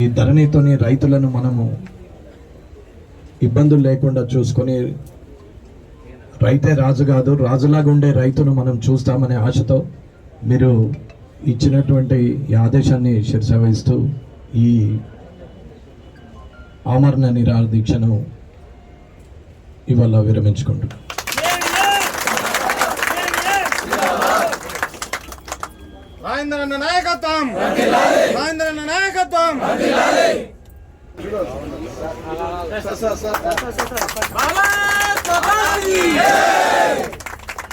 ఈ ధరణితోని రైతులను మనము ఇబ్బందులు లేకుండా చూసుకొని రైతే రాజు కాదు రాజులాగా ఉండే రైతును మనం చూస్తామనే ఆశతో మీరు ఇచ్చినటువంటి ఈ ఆదేశాన్ని శిరస వహిస్తూ ఈ ఆమరణ నిరాదీక్షను దీక్షను ఇవాళ విరమించుకుంటున్నాం. రాజేంద్రన్న నాయకత్వం! రాజేంద్రన్న నాయకత్వం!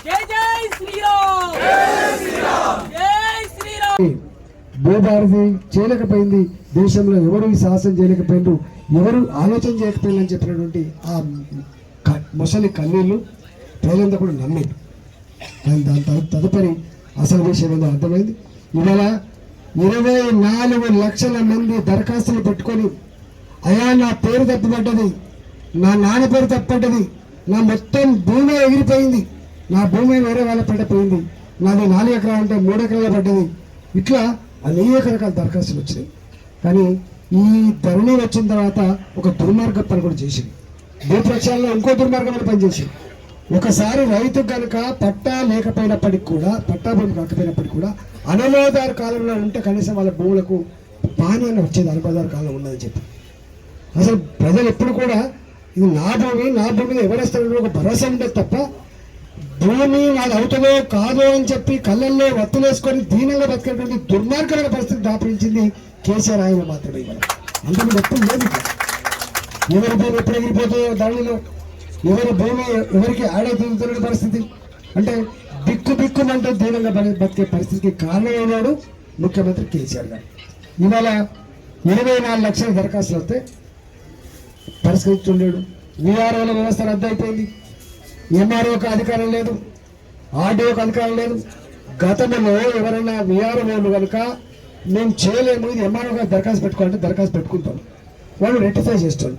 జై జై శ్రీరామ్ జై శ్రీరామ్ భూభారతి చేయలేకపోయింది. దేశంలో ఎవరు ఈ సాహసం చేయలేకపోయిండ్రు? ఎవరు ఆలోచన చేయకపోయిందని చెప్పినటువంటి ఆ మొసలి కన్నీళ్ళు ప్రజలంతా కూడా నమ్మారు కానీ దాని తదుపరి అసలు విషయం ఏదో అర్థమైంది. ఇవాళ ఇరవై నాలుగు లక్షల మంది దరఖాస్తులు పెట్టుకొని అయా నా పేరు తప్పుపడ్డది నా నాన్న పేరు తప్పడ్డది నా మొత్తం భూమి ఎగిరిపోయింది. నా భూమి వేరే వాళ్ళ పడ్డపోయింది నాది నాలుగు ఎకరాలు అంటే మూడు ఎకరాలు పడ్డది. ఇట్లా అనేక రకాల దరఖాస్తులు వచ్చినాయి. కానీ ఈ ధరణి వచ్చిన తర్వాత ఒక దుర్మార్గ పని కూడా చేసింది. భూప్రక్షాలలో ఇంకో దుర్మార్గమైన పనిచేసింది. ఒకసారి రైతు కనుక పట్టా లేకపోయినప్పటికి కూడా పట్టా భూమి కాకపోయినప్పటికి కూడా అనలోదార కాలంలో ఉంటే కనీసం వాళ్ళ భూములకు పానీయాన్ని వచ్చేది అనలోదార కాలం ఉన్నదని చెప్పి. అసలు ప్రజలు ఎప్పుడు కూడా ఇది నా భూమి నా భూమి ఎవరేస్తారో ఒక భరోసా ఉండదు తప్ప భూమి నాది అవుతుందో కాదో అని చెప్పి కళ్ళల్లో వత్తులేసుకొని దీనంగా బతికేటువంటి దుర్మార్గమైన పరిస్థితి దాపించింది కేసీఆర్ ఆయన మాత్రమే. ఇవాళ ఎప్పుడు లేదు ఎవరి భూమి ఎప్పుడు ఎగిరిపోతుందో దానిలో ఎవరి భూమి ఎవరికి ఆడవుతున్న పరిస్థితి? అంటే బిక్కు బిక్కుమంటూ దీనంగా బతికే పరిస్థితికి కారణమైనాడు ముఖ్యమంత్రి కేసీఆర్ గారు. ఇవాళ ఇరవై నాలుగు లక్షల దరఖాస్తులు వస్తే పరిష్కరించుండేడు. విఆర్ఓల వ్యవస్థ రద్దు అయిపోయింది ఎంఆర్ఓకి అధికారం లేదు. ఆర్డీఓకి అధికారం లేదు. గతంలో ఎవరైనా విఆర్ఓలు కనుక మేము చేయలేము ఇది ఎంఆర్ఓ దరఖాస్తు పెట్టుకోవాలంటే దరఖాస్తు పెట్టుకుంటాం. వాళ్ళు రెక్టిఫై చేస్తారు.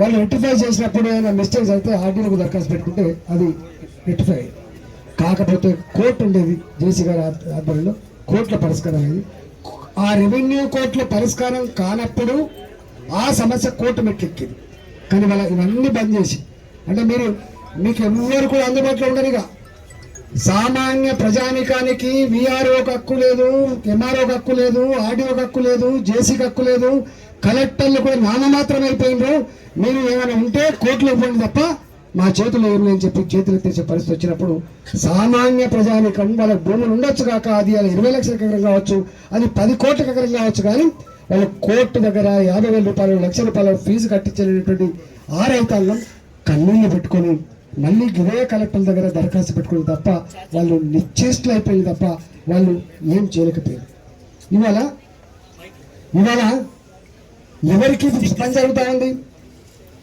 వాళ్ళు రెక్టిఫై చేసినప్పుడు ఏమైనా మిస్టేక్స్ అయితే ఆర్డీఓకి దరఖాస్తు పెట్టుకుంటే అది రెక్టిఫై కాకపోతే కోర్టు ఉండేది జేసీ గారి ఆధ్వర్యంలో. కోర్టుల పరిష్కారం అనేది ఆ రెవెన్యూ కోర్టుల పరిష్కారం కానప్పుడు ఆ సమస్య కోర్టు మెట్లెక్కింది. కానీ వాళ్ళ ఇవన్నీ బంద్ చేసి అంటే మీరు మీకు ఎవరు కూడా అందుబాటులో ఉండరు ఇక సామాన్య ప్రజానికానికి విఆర్ఓకి హక్కు లేదు ఎంఆర్ఓకి హక్కు లేదు ఆర్డీఓకి హక్కు లేదు జేసీకి హక్కు లేదు. కలెక్టర్లు కూడా నామమాత్రం అయిపోయినారు మీరు ఏమైనా ఉంటే కోర్టులో ఇవ్వండి తప్ప మా చేతులు ఏం లేని చెప్పి చేతులు ఎత్తేసే పరిస్థితి వచ్చినప్పుడు సామాన్య ప్రజానికం వాళ్ళ భూములు ఉండొచ్చు కాక అది అలా ఇరవై లక్షల ఎకరం కావచ్చు అది పది కోట్ల ఎకరం కావచ్చు కానీ వాళ్ళ కోర్టు దగ్గర యాభై వేల రూపాయలు లక్ష రూపాయల ఫీజు కట్టించలేనటువంటి ఆ రైతాంగం కన్నీళ్ళు పెట్టుకొని మళ్ళీ ఇదే కలెక్టర్ల దగ్గర దరఖాస్తు పెట్టుకుని తప్ప వాళ్ళు నిశ్చేష్టులు అయిపోయింది తప్ప వాళ్ళు ఏం చేయలేకపోయారు. ఇవాళ ఇవాళ ఎవరికి పని జరుగుతా ఉంది?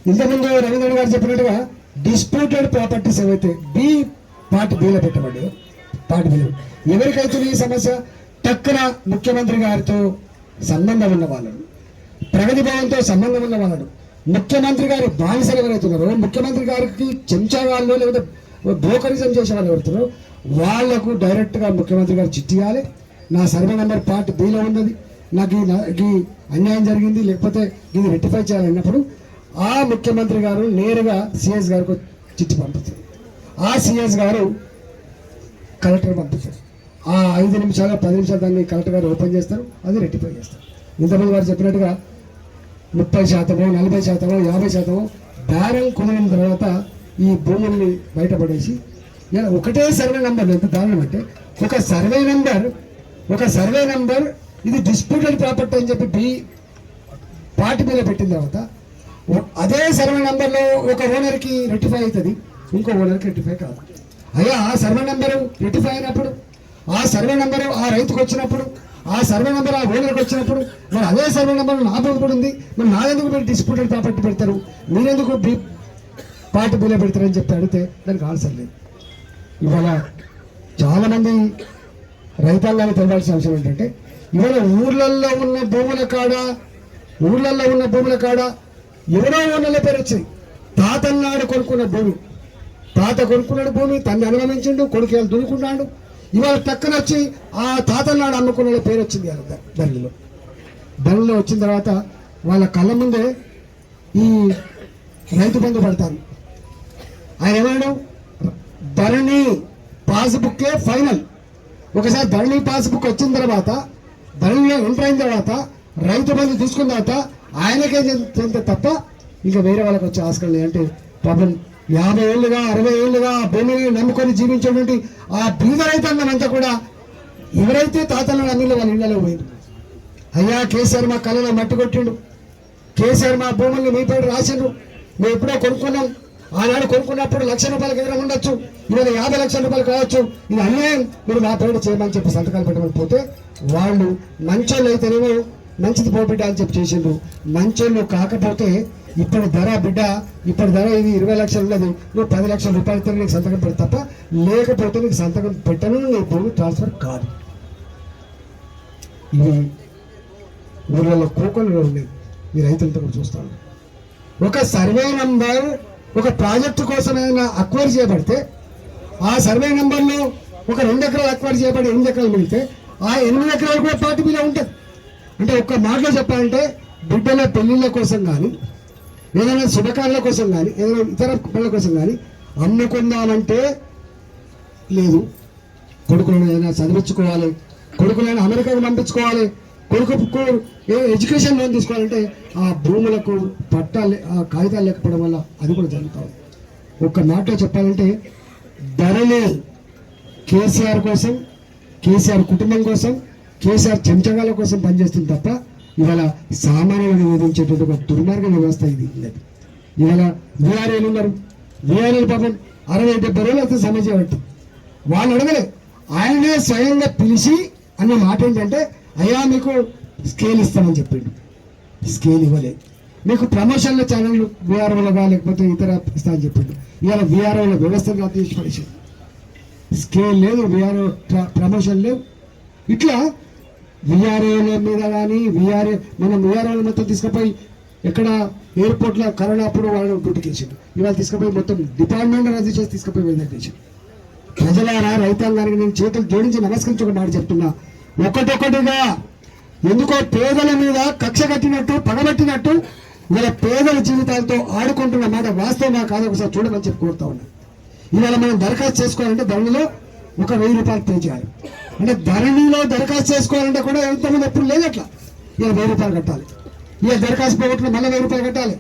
ఇంతకుముందు రవీంద్ర గారు చెప్పినట్టుగా డిస్ప్యూటెడ్ ప్రాపర్టీస్ ఏవైతే బి పార్ట్ బిలో పెట్టబడి పార్ట్ బిలో ఎవరికైతే ఈ సమస్య టక్కున ముఖ్యమంత్రి గారితో సంబంధం ఉన్న వాళ్ళు ప్రగతి భవన్తో సంబంధం ఉన్న వాళ్ళు ముఖ్యమంత్రి గారి బానిసలు ఎవరైతున్నారో ముఖ్యమంత్రి గారికి చెంచా వాళ్ళు లేకపోతే బ్రోకరిజం చేసే వాళ్ళు ఎవరుతున్నారో వాళ్ళకు డైరెక్ట్గా ముఖ్యమంత్రి గారు చిట్టి ఇవ్వాలి. నా సర్వే నెంబర్ పార్ట్ బీలో ఉన్నది. నాకు ఈ నా- అన్యాయం జరిగింది లేకపోతే ఇది రెక్టిఫై చేయాలన్నప్పుడు ఆ ముఖ్యమంత్రి గారు నేరుగా సిఎస్ గారికి చిట్టి పంపుతారు. ఆ సిఎస్ గారు కలెక్టర్ పంపిస్తారు ఆ ఐదు నిమిషాలు పది నిమిషాలు దాన్ని కలెక్టర్ గారు ఓపెన్ చేస్తారు అది రెక్టిఫై చేస్తారు. ఇంతమంది వారు చెప్పినట్టుగా ముప్పై శాతమో నలభై శాతమో యాభై శాతమో బేరం కుదిరిన తర్వాత ఈ భూముల్ని బయటపడేసి ఇలా ఒకటే సర్వే నెంబర్ ఎంత దారుణం అంటే ఒక సర్వే నెంబర్ ఒక సర్వే నెంబర్ ఇది డిస్ప్యూటెడ్ ప్రాపర్టీ అని చెప్పి బి పార్టీ మీద పెట్టిన తర్వాత అదే సర్వే నెంబర్లో ఒక ఓనర్కి రెక్టిఫై అవుతుంది ఇంకో ఓనర్కి రెక్టిఫై కాదు. అయ్యా ఆ సర్వే నెంబరు రెక్టిఫై అయినప్పుడు ఆ సర్వే నెంబరు ఆ రైతుకు వచ్చినప్పుడు ఆ సర్వే నెంబర్ ఆ ఓనర్కి వచ్చినప్పుడు మరి అదే సర్వే నెంబర్ నా భూమి కూడా ఉంది. మరి నాదెందుకు మీరు డిస్ప్యూటెడ్ ప్రాపర్టీ పెడతారు? మీరెందుకు బి పార్టీ బిల్ పెడతారని చెప్పి అడిగితే దానికి ఆన్సర్ లేదు. ఇవాళ చాలామంది రైతాంగాన్ని తెలవాల్సిన అవసరం ఏంటంటే ఇవాళ ఊర్లల్లో ఉన్న భూముల కాడ ఊర్లల్లో ఉన్న భూముల కాడ ఎవరో ఊళ్ళలో పేరు వచ్చింది తాతన్నాడు కొనుక్కున్న భూమి. తాత కొనుక్కున్నాడు భూమి తన్ని అనుగమించిండు కొడుకు ఇవాళ దున్నుకున్నాడు. ఇవాళ టక్కున వచ్చి ఆ తాత నాడు అమ్ముకున్న పేరు వచ్చింది ఇవాళ ధరణిలో ధరణిలో వచ్చిన తర్వాత వాళ్ళ కళ్ళ ముందే ఈ రైతు బంధు పడతారు. ఆయన ఏమన్నాడు? ధరణి పాస్బుక్కే ఫైనల్. ఒకసారి ధరణి పాస్బుక్ వచ్చిన తర్వాత ధరణిలో ఎంటర్ అయిన తర్వాత రైతు బంధు తీసుకున్న తర్వాత ఆయనకే చెందితే తప్ప ఇంకా వేరే వాళ్ళకి వచ్చే ఆస్కారం లేదంటే అంటే పాపం యాభై ఏళ్ళుగా అరవై ఏళ్ళుగా ఆ భూమిని నమ్ముకొని జీవించేటువంటి ఆ బీద రైతాంగం కూడా ఎవరైతే తాతల నమ్మిలో వాళ్ళ ఇళ్ళలో పోయింది. అయ్యా కేసీఆర్ మా కళలో మట్టి కొట్టిండు. కేసీఆర్ మా భూముల్ని మీ పేరు రాసిండు. మేము ఎప్పుడో కొనుక్కున్నాం. ఆనాడు కొనుక్కున్నప్పుడు లక్ష రూపాయలకి ఎదురు ఉండొచ్చు. ఇవాళ యాభై లక్షల రూపాయలు కావచ్చు. ఇది అన్యాయం. మీరు మా పేరు చేయమని చెప్పి సంతకాలు పెట్టమని పోతే వాళ్ళు మంచోళ్ళు అయితేనేమో మంచిది పోబిడ్డ అని చెప్పి చేసిండ్రు. మంచోళ్ళు కాకపోతే ఇప్పటి ధర బిడ్డ ఇప్పటి ధర ఇది ఇరవై లక్షలు ఉన్నది. నువ్వు పది లక్షల రూపాయలతో నీకు సంతకం పెడతా తప్ప లేకపోతే నీకు సంతకం పెట్టను నీ భూమి ట్రాన్స్ఫర్ కాదు. ఇవి ఊళ్ళలో కోకొలు ఉండేది మీ రైతులతో చూస్తాను ఒక సర్వే నంబర్ ఒక ప్రాజెక్టు కోసమైనా అక్వైర్ చేయబడితే ఆ సర్వే నంబర్లో ఒక రెండు ఎకరాలు అక్వైర్ చేయబడి ఎనిమిది ఎకరాలు మిగిలితే ఆ ఎనిమిది ఎకరాలు కూడా పార్టీ మీద ఉంటుంది. అంటే ఒక్క మాటలో చెప్పాలంటే బిడ్డల పెళ్ళిళ్ళ కోసం కానీ ఏదైనా శుభకార్యాల కోసం కానీ ఏదైనా ఇతర పనుల కోసం కానీ అమ్ముకుందామంటే లేదు. కొడుకులను ఏదైనా చదివించుకోవాలి కొడుకులను అమెరికాకు పంపించుకోవాలి కొడుకు ఏ ఎడ్యుకేషన్ లోన్ తీసుకోవాలంటే ఆ భూములకు పట్టాలు ఆ కాగితాలు లేకపోవడం వల్ల అది కూడా జరుగుతుంది ఉంది. ఒక్క మాటలో చెప్పాలంటే ధరలే కేసీఆర్ కోసం కేసీఆర్ కుటుంబం కోసం కేసీఆర్ చెంచగాల కోసం పనిచేస్తుంది తప్ప ఇవాళ సామాన్యులను వేధించేటువంటి ఒక దుర్మార్గ వ్యవస్థ ఇది. లేదు ఇవాళ వీఆర్ఏలు ఉన్నారు. వీఆర్ఏలు పాపం అరవై డెబ్బై రోజులు అయితే సమస్య చేయబట్టి వాళ్ళు అడగలే ఆయనే స్వయంగా పిలిచి అన్న మాట ఏంటంటే అయ్యా మీకు స్కేల్ ఇస్తామని చెప్పిండు. స్కేల్ ఇవ్వలేదు మీకు ప్రమోషన్ల ఛానల్ వీఆర్ఓలుగా లేకపోతే ఇతర ఇస్తా అని చెప్పిండు. ఇవాళ వీఆర్ఓల వ్యవస్థగా తీసి స్కేల్ లేదు వీఆర్ఓ ప్రమోషన్ లేవు. ఇట్లా విఆర్ఏల మీద కానీ విఆర్ఏ మనం విఆర్ఏల మొత్తం తీసుకుపోయి ఎక్కడ ఎయిర్పోర్ట్లో కరోనా అప్పుడు వాళ్ళు డ్యూటీకేసిండు ఇవాళ తీసుకుపోయి మొత్తం డిపార్ట్మెంట్ రద్దు చేసి తీసుకుపోయి వెళ్ళేసిండు ప్రజలారా రైతాంగానికి నేను చేతులు జోడించి నమస్కరించి ఒక మాట చెప్తున్నా. ఒకటొకటిగా ఎందుకో పేదల మీద కక్ష కట్టినట్టు పగబట్టినట్టు ఇలా పేదల జీవితాలతో ఆడుకుంటున్న మాట వాస్తవమా కాదు ఒకసారి చూడమని చెప్పి కోరుతా ఉన్నా. ఇవాళ మనం దరఖాస్తు చేసుకోవాలంటే దానిలో ఒక వెయ్యి రూపాయలు పే చేయాలి. అంటే ధరణిలో దరఖాస్తు చేసుకోవాలంటే కూడా ఎంతమంది ఎప్పుడు లేదు అట్లా. ఇక వెయ్యి రూపాయలు కట్టాలి. ఇక దరఖాస్తు పోగొట్టిన మళ్ళీ వెయ్యి రూపాయలు కట్టాలి.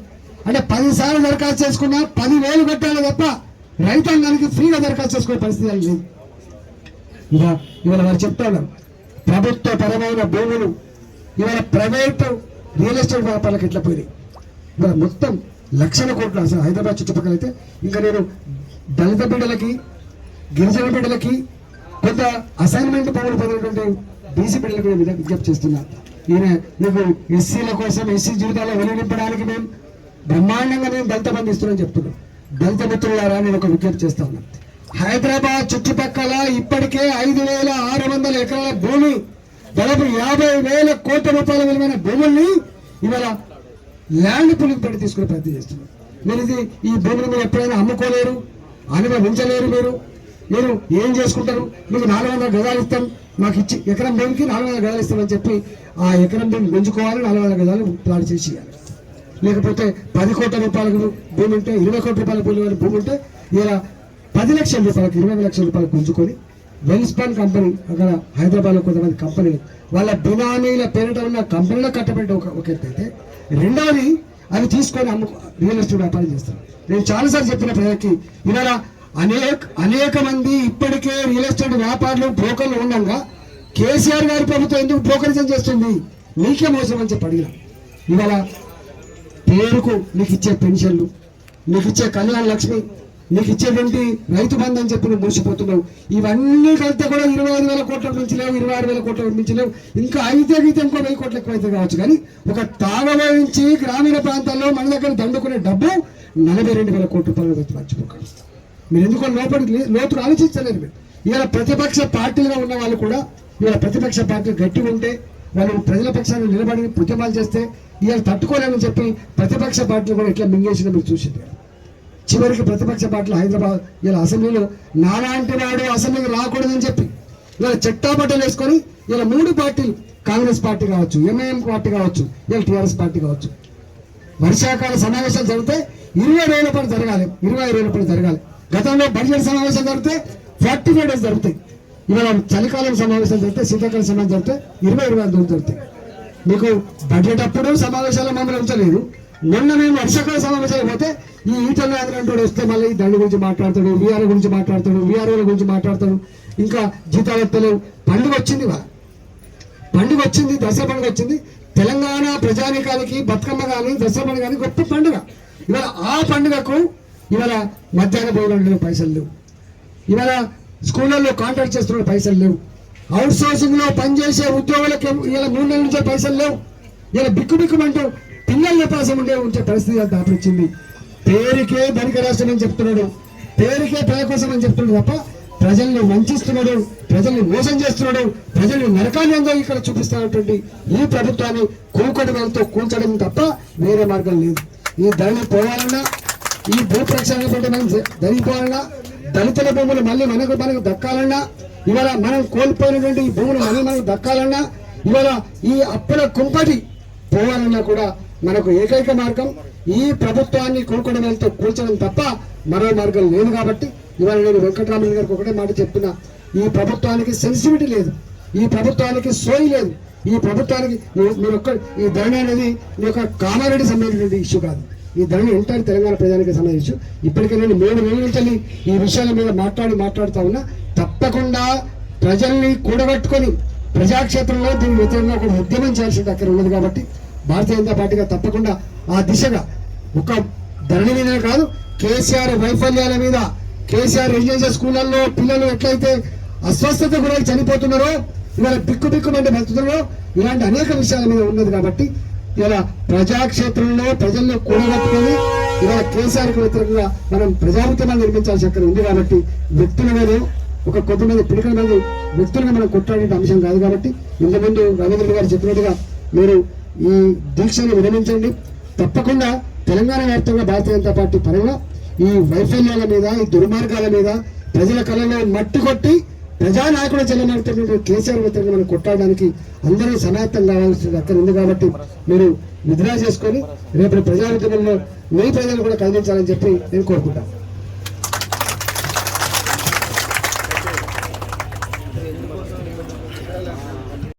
అంటే పది సార్లు దరఖాస్తు చేసుకున్నా పది వేలు కట్టాలి తప్ప రైతాంగానికి ఫ్రీగా దరఖాస్తు చేసుకునే పరిస్థితి లేదు. ఇలా ఇవాళ వారు చెప్తాను ప్రభుత్వ పరమైన భూములు ఇవాళ ప్రైవేటు రియల్ ఎస్టేట్ వ్యాపారాలకు ఎట్లా పోయినాయి? ఇవాళ మొత్తం లక్షల కోట్లు అసలు హైదరాబాద్ చుట్టుపక్కల అయితే ఇంకా నేను దళిత బిడ్డలకి గిరిజన బిడ్డలకి కొంత అసైన్మెంట్ భూములు పొందినటువంటి బీసీ బిడ్డలకు నేను విజ్ఞప్తి చేస్తున్నా ఈయన మీకు ఎస్సీల కోసం ఎస్సీ జీవితాల్లో వెలువడింపడానికి మేము బ్రహ్మాండంగా మేము దళిత బంధు ఇస్తున్నామని చెప్తున్నాం. దళిత మిత్రులారా నేను ఒక విజ్ఞప్తి చేస్తా ఉన్నాను హైదరాబాద్ చుట్టుపక్కల ఇప్పటికే ఐదు వేల ఆరు వందల ఎకరాల భూమి దాదాపు యాభై వేల కోట్ల రూపాయల విలువైన భూముల్ని ఇవాళ ల్యాండ్ పులికి పెట్టి తీసుకునే ప్రయత్నం చేస్తున్నారు. మీరు ఇది ఈ భూమిని మీరు ఎప్పుడైనా అమ్ముకోలేరు అనుభవించలేరు మీరు. మీరు ఏం చేసుకుంటారు? మీకు నాలుగు వందల గజాలు ఇస్తాం. మాకు ఇచ్చి ఎకరం భూమికి నాలుగు వందల గజాలు ఇస్తామని చెప్పి ఆ ఎకరం భూమి పెంచుకోవాలి నాలుగు వందల గజాలు ప్లాట్ చేసి ఇవ్వాలి లేకపోతే పది కోట్ల రూపాయలకు భూమి ఉంటే ఇరవై కోట్ల రూపాయల భూమి భూమి ఉంటే ఇలా పది లక్షల రూపాయలకు ఇరవై లక్షల రూపాయలు గుంజుకొని వెల్స్పాన్ కంపెనీ అక్కడ హైదరాబాద్లో కొంతమంది కంపెనీలు వాళ్ళ బినామీల పేరిట ఉన్న కంపెనీలో కట్టబెట్టే ఒక ఒక అయితే రెండవది అవి తీసుకొని అమ్ము రియల్ ఎస్టేట్ వ్యాపారం చేస్తారు. నేను చాలాసార్లు చెప్పిన ప్రజలకి ఇలా అనేక అనేక మంది ఇప్పటికే రియల్ ఎస్టేట్ వ్యాపారులు బ్రోకర్లు ఉండగా కేసీఆర్ గారి ప్రభుత్వం ఎందుకు బ్రోకరిజం చేస్తుంది? నీకే మోసం అని చెప్పి అడిగిన. ఇవాళ పేరుకు నీకు ఇచ్చే పెన్షన్లు నీకు ఇచ్చే కళ్యాణ లక్ష్మి నీకు ఇచ్చేటువంటి రైతు బంధు అని చెప్పి నువ్వు మురిసిపోతున్నావు ఇవన్నీ కలిస్తే కూడా ఇరవై ఐదు వేల కోట్ల నుంచి లేవు ఇరవై ఆరు వేల కోట్ల నుంచి లేవు. ఇంకా అయితే అయితే ఇంకో వెయ్యి కోట్ల ఎక్కువ అయితే కావచ్చు. కానీ ఒక తాగబోయించి గ్రామీణ ప్రాంతాల్లో మన దగ్గర దండుకునే డబ్బు నలభై రెండు వేల కోట్ల రూపాయలు మర్చిపోకండి. మీరు ఎందుకో లోపలికి లోతులు ఆలోచించలేదు ఆలోచించలేరు మీరు. ఇవాళ ప్రతిపక్ష పార్టీలుగా ఉన్న వాళ్ళు కూడా ఇవాళ ప్రతిపక్ష పార్టీలు గట్టిగా ఉంటే వాళ్ళు ప్రజల పక్షాన్ని నిలబడి ఉద్యమాలు చేస్తే ఇవాళ తట్టుకోలేమని చెప్పి ప్రతిపక్ష పార్టీలు కూడా ఇట్లా మింగేసిన మీరు చూసింది చివరికి ప్రతిపక్ష పార్టీలు హైదరాబాద్ ఇలా అసెంబ్లీలో నాలాంటి వాడు అసెంబ్లీకి రాకూడదని చెప్పి ఇలా చెట్టాబట్టలు వేసుకొని ఇలా మూడు పార్టీలు కాంగ్రెస్ పార్టీ కావచ్చు ఎంఐఎం పార్టీ కావచ్చు ఇలా టీఆర్ఎస్ పార్టీ కావచ్చు. వర్షాకాల సమావేశాలు జరిగితే ఇరవై రోజుల పని జరగాలి ఇరవై రోజుల పని జరగాలి. గతంలో బడ్జెట్ సమావేశాలు జరిగితే ఫార్టీ ఫైవ్ డేస్ జరుగుతాయి. ఇవాళ చలికాలం సమావేశాలు జరిగితే శీతాకాలం సమావేశం జరిగితే ఇరవై ఇరవై ఐదు జరుగుతాయి. మీకు బడ్జెట్ అప్పుడు సమావేశాలు మమ్మల్ని ఉంచలేదు. నిన్న మేము వర్షాకాల సమావేశాలు పోతే ఈ ఈటల రాజు వస్తే మళ్ళీ ఈ దండు గురించి మాట్లాడతాడు వీఆర్ఓ గురించి మాట్లాడతాడు వీఆర్ఓల గురించి మాట్లాడతాడు. ఇంకా జీతాలు పండుగ వచ్చింది ఇవాళ. పండుగ వచ్చింది దసరా పండుగ వచ్చింది. తెలంగాణ ప్రజానికానికి బతుకమ్మ కానీ దసరా పండుగ కానీ గొప్ప పండుగ. ఇవాళ ఆ పండుగకు ఇవాళ మధ్యాహ్న భోజనం పైసలు లేవు. ఇవాళ స్కూళ్ళల్లో కాంట్రాక్ట్ చేస్తున్న పైసలు లేవు. అవుట్ సోర్సింగ్లో పనిచేసే ఉద్యోగులకు ఇలా మూడు నెలల నుంచే పైసలు లేవు. ఇలా బిక్కు బిక్కుమంటూ పిల్లల నిపాసం ఉండే ఉంచే పరిస్థితి దాపించింది పేరుకే ధనిక రాష్ట్రం అని చెప్తున్నాడు. పేరుకే పేద కోసం అని చెప్తున్నాడు తప్ప ప్రజల్ని వంచిస్తున్నాడు ప్రజల్ని మోసం చేస్తున్నాడు ప్రజల్ని నరకాన్ని ఇక్కడ చూపిస్తున్నటువంటి ఈ ప్రభుత్వాన్ని కూకటి వేలతో కూల్చడం తప్ప వేరే మార్గం లేదు. ఈ ధరలు పోవాలన్నా ఈ భూ ప్రక్షాళన మనం జరిగిపోవాలన్నా దళితుల భూములు మళ్ళీ మనకు మనకు దక్కాలన్నా ఇవాళ మనం కోల్పోయినటువంటి ఈ భూములు మళ్ళీ మనకు దక్కాలన్నా ఇవాళ ఈ అప్పుల కుంపటి పోవాలన్నా కూడా మనకు ఏకైక మార్గం ఈ ప్రభుత్వాన్ని కోరుకునే వెళ్తే కూర్చడం తప్ప మరో మార్గం లేదు కాబట్టి ఇవాళ నేను వెంకటరామయ్య గారికి ఒకటే మాట చెప్పిన ఈ ప్రభుత్వానికి సెన్సిటివిటీ లేదు. ఈ ప్రభుత్వానికి సోయి లేదు. ఈ ప్రభుత్వానికి మీరు మీరు ఒక్క ఈ ధరణి అనేది మీ యొక్క కామారెడ్డి సంబంధించిన ఇష్యూ కాదు. ఈ ధరణి ఎంటైర్ తెలంగాణ ప్రజానికి సంబంధించిన ఇప్పటికే నేను మూడు నెలల నుంచి ఈ విషయాల మీద మాట్లాడి మాట్లాడుతా ఉన్నా. తప్పకుండా ప్రజల్ని కూడగట్టుకొని ప్రజాక్షేత్రంలో దీని వ్యతిరేకంగా ఒక ఉద్యమం చేయాల్సింది అక్కడ ఉన్నది కాబట్టి భారతీయ జనతా పార్టీగా తప్పకుండా ఆ దిశగా ఒక ధరణి మీదనే కాదు కేసీఆర్ వైఫల్యాల మీద కేసీఆర్ రెసిడెన్షియల్ స్కూళ్ళల్లో పిల్లలు ఎట్లయితే అస్వస్థత గురై చనిపోతున్నారో ఇవాళ బిక్కు బిక్కుమంటే బతుకుతున్నారో ఇలాంటి అనేక విషయాల మీద ఉన్నది కాబట్టి ఇలా ప్రజాక్షేత్రంలో ప్రజల్లో కూడగట్టుకొని ఇలా కేసీఆర్కి వ్యతిరేకంగా మనం ప్రజాభిత్యమాన్ని నిర్మించాల్సి అక్కడ ఉంది కాబట్టి వ్యక్తుల మీద ఒక కొంతమంది పిడికల మంది వ్యక్తులుగా మనం కొట్టాడే అంశం కాదు కాబట్టి ఇంతకుముందు రవీంద్ర గారు చెప్పినట్టుగా మీరు ఈ దీక్షను విరమించండి. తప్పకుండా తెలంగాణ వ్యాప్తంగా భారతీయ జనతా పార్టీ పరంగా ఈ వైఫల్యాల మీద ఈ దుర్మార్గాల మీద ప్రజల కళలో మట్టి కొట్టి ప్రజానాయకుడు చెల్లమవుతున్నటువంటి కేసీఆర్ వ్యతిరేకంగా మనం కొట్టడానికి అందరూ సమాప్తం కావాల్సింది అక్కడ ఉంది కాబట్టి మీరు నిద్రా చేసుకొని రేపు ప్రజా మీ ప్రజలు కూడా కదిలించాలని చెప్పి నేను కోరుకుంటాను.